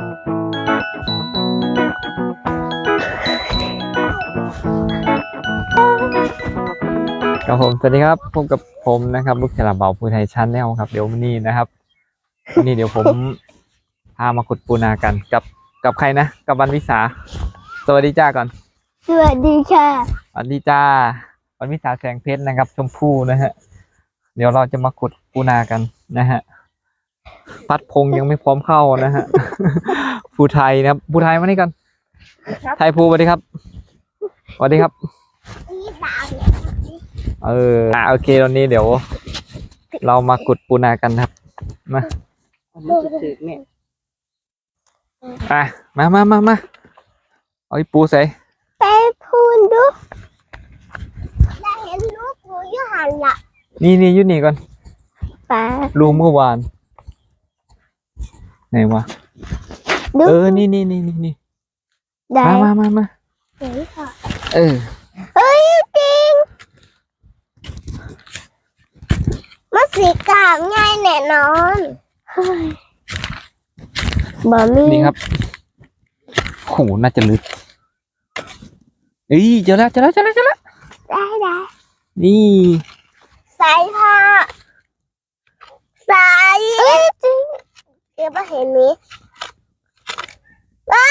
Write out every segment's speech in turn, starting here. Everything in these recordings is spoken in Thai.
ครับผมสวัสดีครับพบกับผมนะครับลูกฉลามเบาภูไทยชั้นแนลครับ เดี๋ยววันนี้นะครับวันนี้เดี๋ยวผมพามาขุดปูนากันกับกับใครนะ กับวันวิสา สวัสดีจ้าก่อน สวัสดีค่ะวันดีจ้าวันวิสาแสงเพชรนะครับ ชมพู่นะฮะ เดี๋ยวเราจะมาขุดปูนากันนะฮะ พัดพงษ์ยังไม่พร้อมเข้านะฮะภูไทยนะครับภูไทยมานี่ก่อนไทยภูสวัสดีครับสวัสดีครับเอออะโอเคตอนนี้เดี๋ยว เรามาขุดปูนากันครับมาอันนี้จะถึกเนี่ยอะ มามามามาเอาไอ้ปูใส่ไปพูนดูได้เห็นลูกหนูอยู่หันละนี่นี่อยุนี่ก่อนป้ารูเมื่อวาน ไหนวะดูเออ นี่นี่นี่นี่นี่ได้มามามามาเห็นค่ะเออ เฮ้ยจริงมันสีกามง่ายแน่นอนเฮ้ยบะมี่นี่ครับโหน่าจะลึกเอ้ยเจอแล้วเจอแล้วเจอแล้วเจอแล้วได้ได้นี่ใส่ค่ะใส่เอ้ยจริงเดี๋ยวมาเห็นนี้ว้า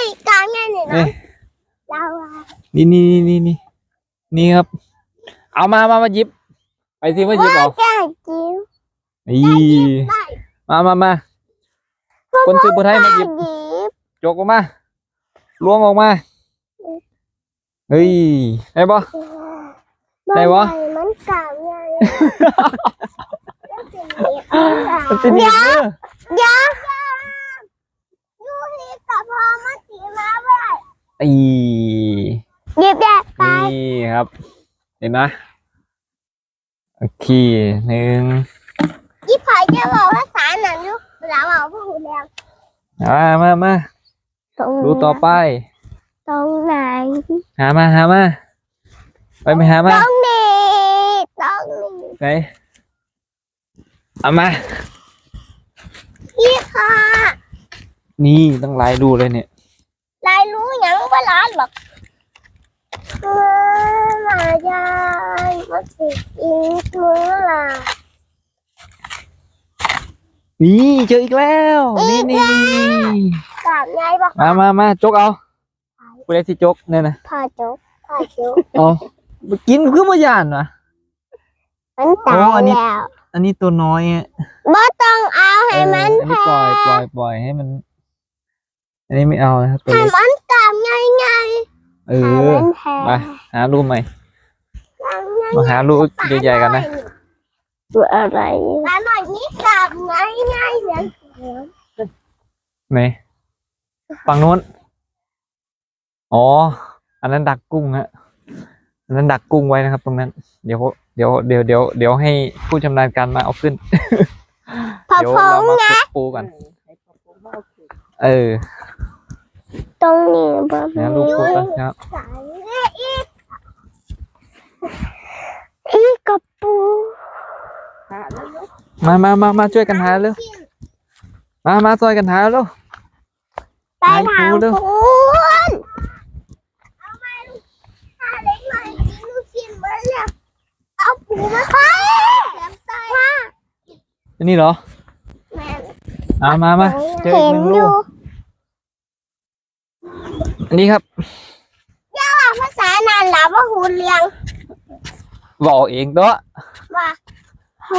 ยกามง่ายแน่นอเอ้นยเราอะนี่นี่นี่นี่นี่นี่ครับ เอามามามาหยิบ ไปสิมาหยิบเอาแก้จิ้วนี่ได้มามามาคนซื้อปูไทยมาหยิบหยิบจกออกมาล้วงออกมาเฮ้ยได้ปะได้วะมันกามไงแล้วสิ่งนี้เอาล่ะมันจะหนีบมือเดี๋ ยวยูฮีกับพอมาตีมาไว้อีหยิบได้ไปนี่ครับ เห็นไหมโอเคหนึ่งยี่พายจะบอกภาษาหนังลูกเวลาบอกพูดแล้วมามามาตรงดูต่อไป ตรงไหน หามาหามา ไปไปหามา ตรงนี้ ตรงนี้ไหนเอามา ยี่ค่ะนี่ต้องไล่ดูเลยเนี่ยลายรู้ยังว่าร้านหรอกเมื่อมายายมาสิอิงเมื่อไหรนี่เจออีกแล้วนี่นี่นี่กราบยายบอกมามามาจกเอากูได้ที่จกเนี่ยนะพาจกพาจกเอามากินคือมาย่านวะมันตายโอ้อันนี้แล้ว อันนี้ตัวน้อยอะบ่ต้องเอาให้มันเอออันนี้ปล่อยปล่อยปล่อยให้มัน อันนี้ไม่เอานะครับตัวให้เล็กมันกราบง่ายง่ายเอให้อมันแพ้ไปหารูปใหม่กราบง่ายมาหารูปใหญ่ๆกันนะตัวอะไรปลาหน่อยนี่กราบง่ายง่ายเลยไหนฝั่งนู้นอ๋อ อันนั้นดักกุ้งฮะอันนั้นดักกุ้งไว้นะครับ ตรงนั้น เดี๋ยว เดี๋ยวเดี๋ยวเดี๋ยวเดี๋ยวให้ผู้ชำนาญการมาเอาขึ้น พอเดี๋ยวพเรางมานะ ขุดปูกัน ให้พ่อพ่อพ่อถึกเออตรงนี้บ่นะลูกปูกันครับสายอีกอีกกระปูหาแล้วลูกมามามามาช่วยกันหาเร็วมามาช่วยกันหาเร็ว ไปทางไปปูเร็ว พูนเอามาลูกถ้าเล็กหน่อยกินลูกกินเบิ้ลแล้ว เอาปูมาใส่เสียงใส่ว่าอันนี้เหรอแม่มามามาเจออีเห็กหนนึ่งอลูยู่กอันนี้ครับว่าภาษานานแล้วว่าหูเลียงบอกเองตัวว่าเขา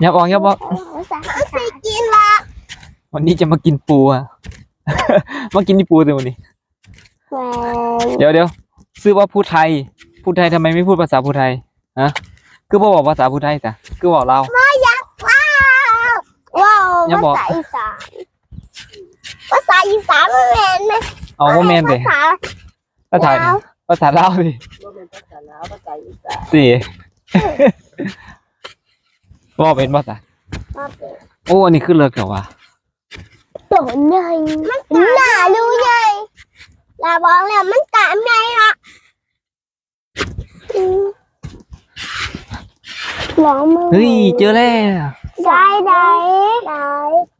อย่าบอกอย่าบอกภาษาภาษากินละวันนี้จะมากินปูอะ มากินที่ปูตัววันนี้แม่เดี๋ยวเดี๋ยวซื้อว่าพูดไทย พูดไทยทำไมไม่พูดภาษาพูดไทยฮะ คือพ่อบอกภาษาพูดไทยจ้ะคือบอกเราว้าวว้าวอย่าบอกภาษาอีสานภาษาอีสานไม่แม่นไหมเอาว่าแมนเลยภาษาภาษาลาวภาษาลาวสิว่าเป็นภาษาลาวภาษาอีสานสิบอกเป็นภาษามาเป็นโอ้อันนี้ขึ้นเลิกเหรอวะตัวใหญ่มันหนาดูใหญ่ลาบอกแล้วมันกะใหญ่ละ อืมลองมือเฮ้ยเจอแล้วได้ได้ได้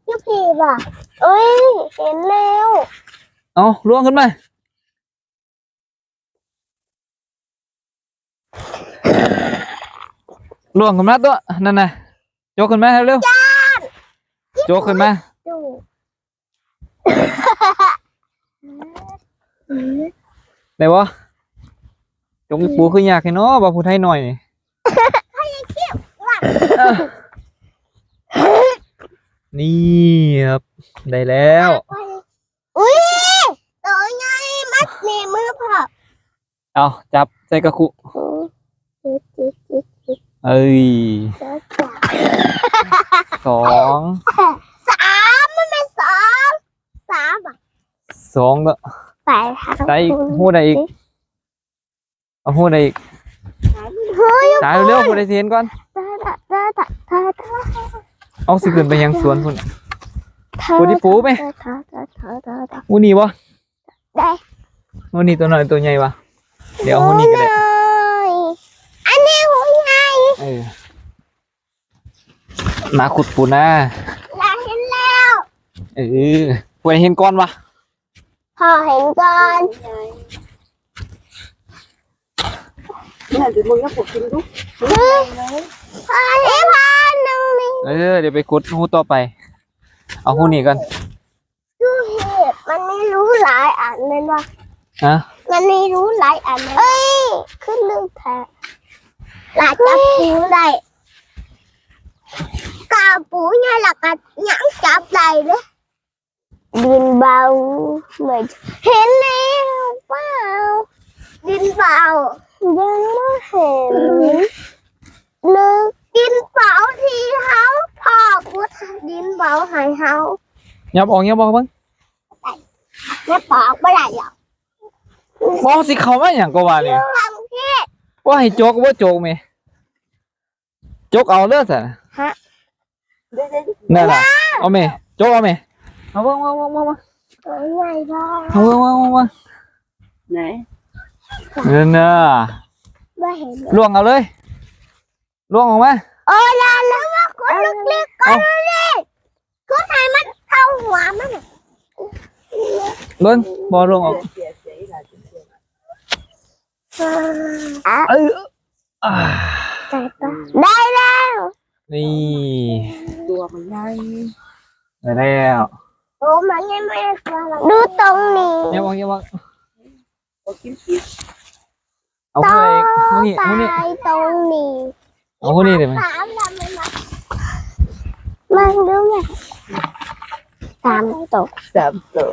ยุพีบ่ะเอ้ย เห็นแล้วเอาล่วงขึ้นมาล่วงขึ้นมาตัวนั่นน่ะยกขึ้นมาเร็วๆยกขึ้นมาดูได้บ่จงอีปูคือยากให้เนาะบ่ผู้ไทยหน่อยนี่เอ้า นี่ครับ ได้แล้ว อุ้ยตัวใหญ่มัดในมือพ่อเอาจับใส่กระคุจิ๊ดจิ๊ดจิ๊ดจิ๊ดเอ้ยจ๊ะจ๊ะสองสามมันเป็นสองสามอะสองก็ไปค่ะใส่อีกหูใดอีกเอาหูใดอีกเฮ้ยจ่ายเร็วๆหูใดสิเห็นก่อน ตาตาตาตาตาตาเอาสิขึ้นไปยังสวนพุ่นตาปูที่ปูไหม ตาตาตาตาตาตาหูนี่บ่ได้หูนี่ตัวน้อยตัวใหญ่วะเดี๋ยวเอาหูนี่ก็ได้ยอันนี้หัวใหญ่เออมาขุดปูนาอยากเห็นแล้วเออปูเห็นก่อนวะพอเห็นก่อนนี่เดี๋ยวมึงก็ปลุกกินดูเฮ้ย พอนี่พอหนึ่งนี่เออเดี๋ยวไปขุดหูต่อไป เอาหูนี่ก่อนดูเหตุมันไม่รู้หลายอันเลยว่ะฮะมันไม่รู้หลายอันเลยเอ้ยขึ้นลืมแท้หลาจับปูได้กาปูเนี่ยหลักกันยังจับได้เลยดินเบาเหมือนเห็นแล้วเปล่าดินเบายังไม่เห็น นึกดินเบาที่เขาพอกูดินเบาใหายเขายับออกยับออกเบ้างไม่ปอกไม่ได้หรอกมองสิเขามาอย่างก็ว่าเนี่ยทำที่ว่าให้โจกว่าโจกไหมโจกเอาเลือดสิเดี๋ยวเดี๋ยวนั่นแหละเอาไหมโจกเอาไหมเอาวางวางวางวางวางตัวใหญ่บ้าเอาวางวางวางวางไหนนั่นน่ะไม่เห็นเลยล่วงเอาเลย ล่วงออกมาโอ้ยาแล้วว่าคนลึกๆก็เลยก็ไทยมันเข้าหัวมันน่ะเบิ้งบอล่วงออกเสียเสียอีหลายเสียอะเอออ่าใจปะได้แล้วนี่ตัวมันใหญ่ได้แล้วโอ้มันยังไม่ได้ตัวเราดูตรงนี้ยับวางยับวางก็กินกินเอาต่หูอนี่หูนี่หูนี่ไปตรงนี้ เอาหูนี่ได้ไหมสามลำเลยนะมันดูไงสามตกสามตัว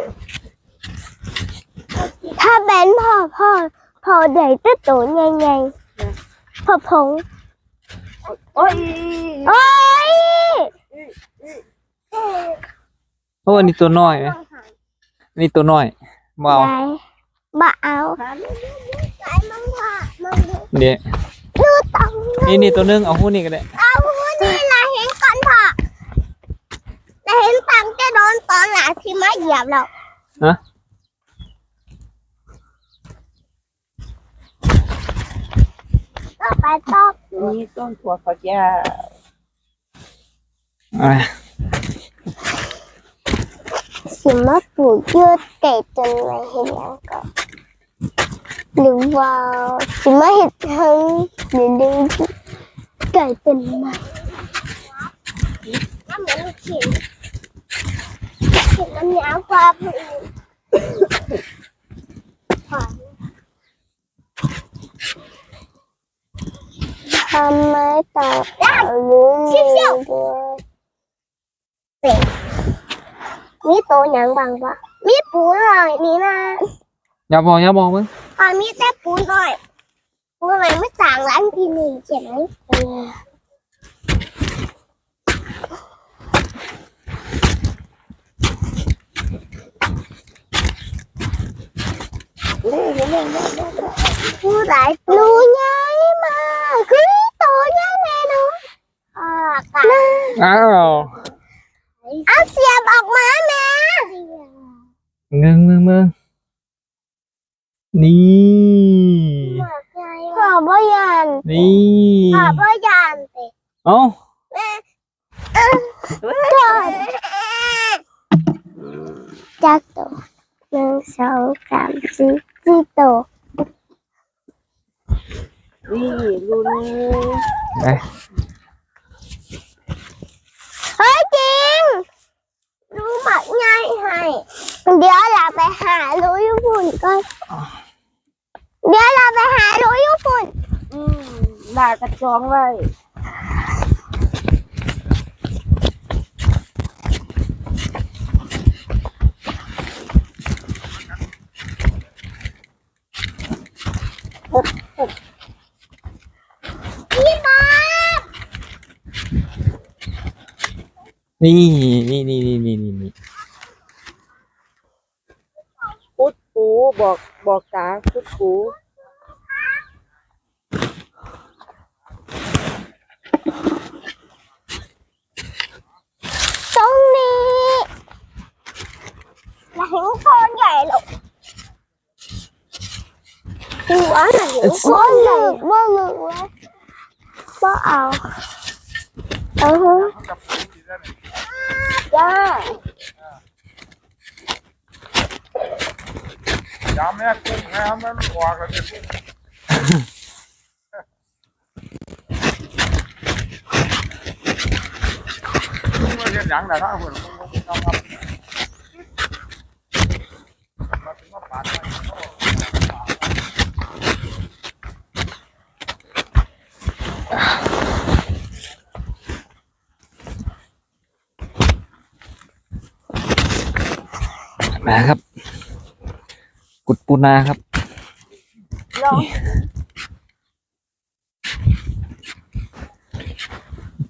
ถ้าเป็นพ่อพ่อพ่อใหญ่ตัวโตใหญ่ๆพ่อพงโอ้ยโอ้ยโอ้อันนี้ตัวน้อยไหมอันนี่ตัวน้อยบ่เอาได้บ่เอาหาเลยใส่มังค่ะมังดูเดี๋ยวดูตรง นี่นี่ตัวหนึงเอาหูนี่ก็ได้เอาหูนี่ละเห็นก่อนพ่อละเห็นตังจะโดนตอนหลังที่มาเหยียบเราฮะก็ไปตอกนี่ต้นถั่วฝักยาวอะสิมาปลูกยืดไก่จนไว้เห็นยังก็ หรือว่าสิมาเห็ดทั้งหรือดึงไก่เป็นไหมน้ำเหมือนลูกชิ้นเห็นมันยาวกว่าผู้อื่นทำไมต่อหรือเลี้ยงด้วยมีตัวหยังบางวะมีปูหน่อยนี่นะอย่าบอกอย่าบอกมึง พอมีแต่ปูหน่อยปูหน่อยไม่ต่างร้านทีหนึ่งใช่ไหมเออผู้หลายตัวใหญ่มากคือตัวใหญ่แน่นอนอ่าค่ะอ้าวเอาเสียบออกมาแม่เมึงมึงมึง นี่ขอบ่ยันนี่ขอบ่ยันสิเอ้าก่อนจักโตวหนึ่งสองสามสี่สี่โตวนี่รุนไปเฮ้ยจริงรู้หมักง่ายให้เดี๋ยวเราไปหารู้ญี่ปุ่นก่อนเดี๋ยวเราไปหารู้ญี่ปุ่น อืม ลากระจองไว้พี่บอสนี่นี่นี่นี่นี่นี่นี่พุดปูบอกบอกกาพุดปู ตรงนี้ เราเห็นโคนใหญ่หรอกหัวหนังโคนใหญ่บ่หลึกเลยบ่เอาเออจ้า ยามแม่กุ้งแม่มันออกแล้วเนี่ยกุ้งมาเห็นหยังแต่ถ้าเพิ่นกุ้งกุ้งต้องครับมาถึงมาปาดไป มาครับ กุดปูนาครับลอง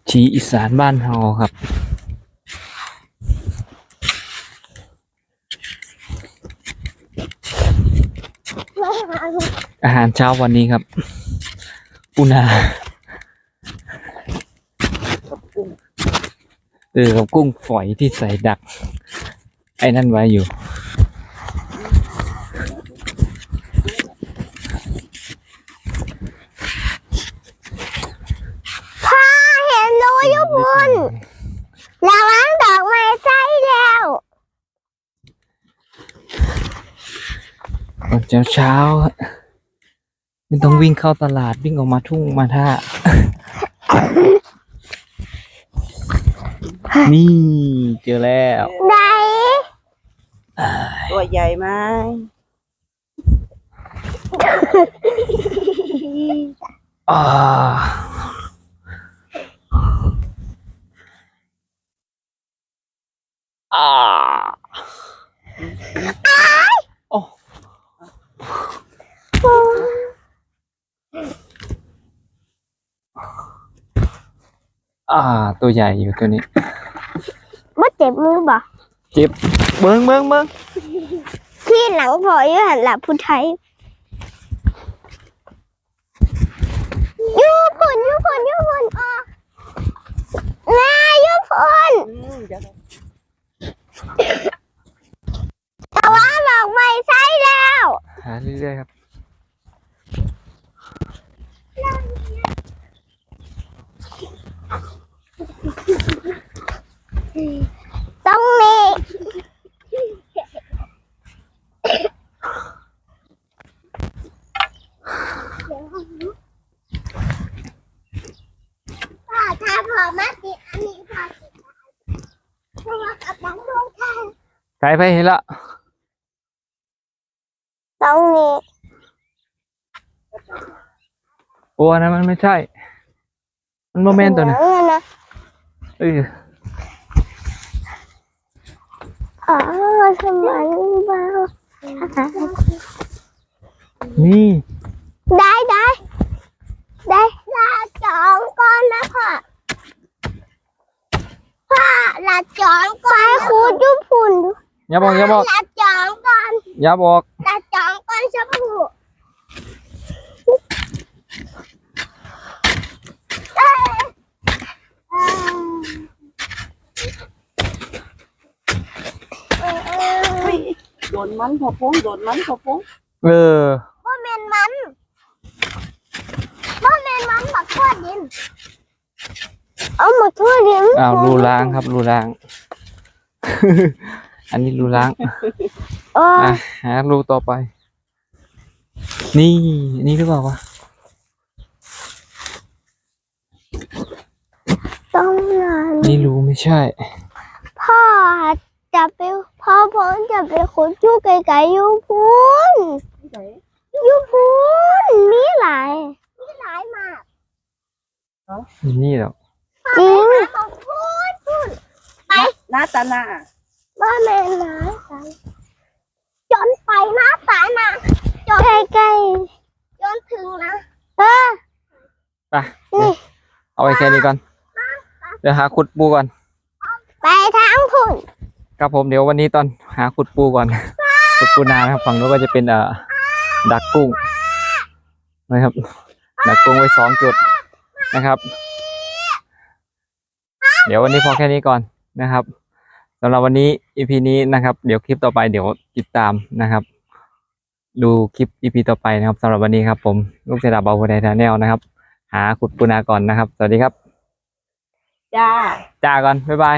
ชีอีสานบ้านเฮาครับอาหารเช้าวันนี้ครับ ปูนากับกุ้งเออกับกุ้งฝอยที่ใส่ดักไอ้นั่นไว้อยู่ พ่อเห็นรู้ญี่ปุ่นระวังดอกไม้ใส่แล้วตอนเช้าเช้าๆอะไม่ต้องวิ่งเข้าตลาดวิ่งออกมาทุ่งมาท่า นี่เจอแล้วไหน ตัวใหญ่ไหมอ่าอ่าโอ้อ่า ตัวใหญ่อยู่ตัวนี้บ่เจ็บมือบ่ เจ็บเบิ้งเบิ้งเบิ้งที่หลังพออยู่หันหลับผู้ไทยญี่ปุ่นญี่ปุ่นญี่ปุ่นอะนายญี่ปุ่นอืมเดี๋ยวแต่ว่าดอกไม้ใส่แล้ว หาเรื่อยๆครับ ตรงนี้ป้าถ้าพอมาติดอันนี้พอติดเพราะว่ากับน้องดวงแทนไกลไปเห็นละตรงนี้โอ้อันนั้นมันไม่ใช่ มันโมเมนต์ตัวนี้เหลืองอะนะ เอออ๋อทำไมเบานี่ได้ได้ได้ลาจองก่อนนะพ่อพ่อลาจองก่อนครูจุ๊บฝุ่นอย่าบอกอย่าบอกลาจองก่อนอย่าบอกลาจองก่อนชมพู่เอ้ยเอ้ยเอ้ยเอ้ย โดนมันพอพงโดนมันพอพงเออบ่แม่นมันบ่แม่นมันหมักทั่วดิน เอาหมักทั่วดินอ้าวรูล้างครับรูล้าง อันนี้รูล้างโอ้อะหารูต่อไป นี่อันนี้หรือเปล่าวะต้องนานนี่รูไม่ใช่พ่อ จะไปพ่อผมจะไปขุดอยู่ไกลๆอยู่พูนที่ไหนอยู่พูนมีหลายมีหลายมากนี่หรอกจริงหน้าตาหน้าบ้านแม่หลายกันจนไปนะตานะจนใกล้ๆจนถึงนะเออไปเอาไว้แค่นี้ก่อนเดี๋ยวหาขุดปูก่อนไปทางพุ่น ครับผมเดี๋ยววันนี้ตอนหาขุดปูก่อน ขุดปูนานะครับฝั่งนู้นก็จะเป็นเอ่อดักกุ้งนะครับ ดักกุ้งไว้สองจุดนะครับ เดี๋ยววันนี้พอแค่นี้ก่อนนะครับสำหรับวันนี้ EP นี้นะครับ เดี๋ยวคลิปต่อไปเดี๋ยวติดตามนะครับ ดูคลิป EP ต่อไปนะครับสำหรับวันนี้ครับ ผมลูกเสยดาบเอาไดทาแนลนะครับ หาขุดปูนาก่อนนะครับ สวัสดีครับ จ้า จ้าก่อนบ๊ายบาย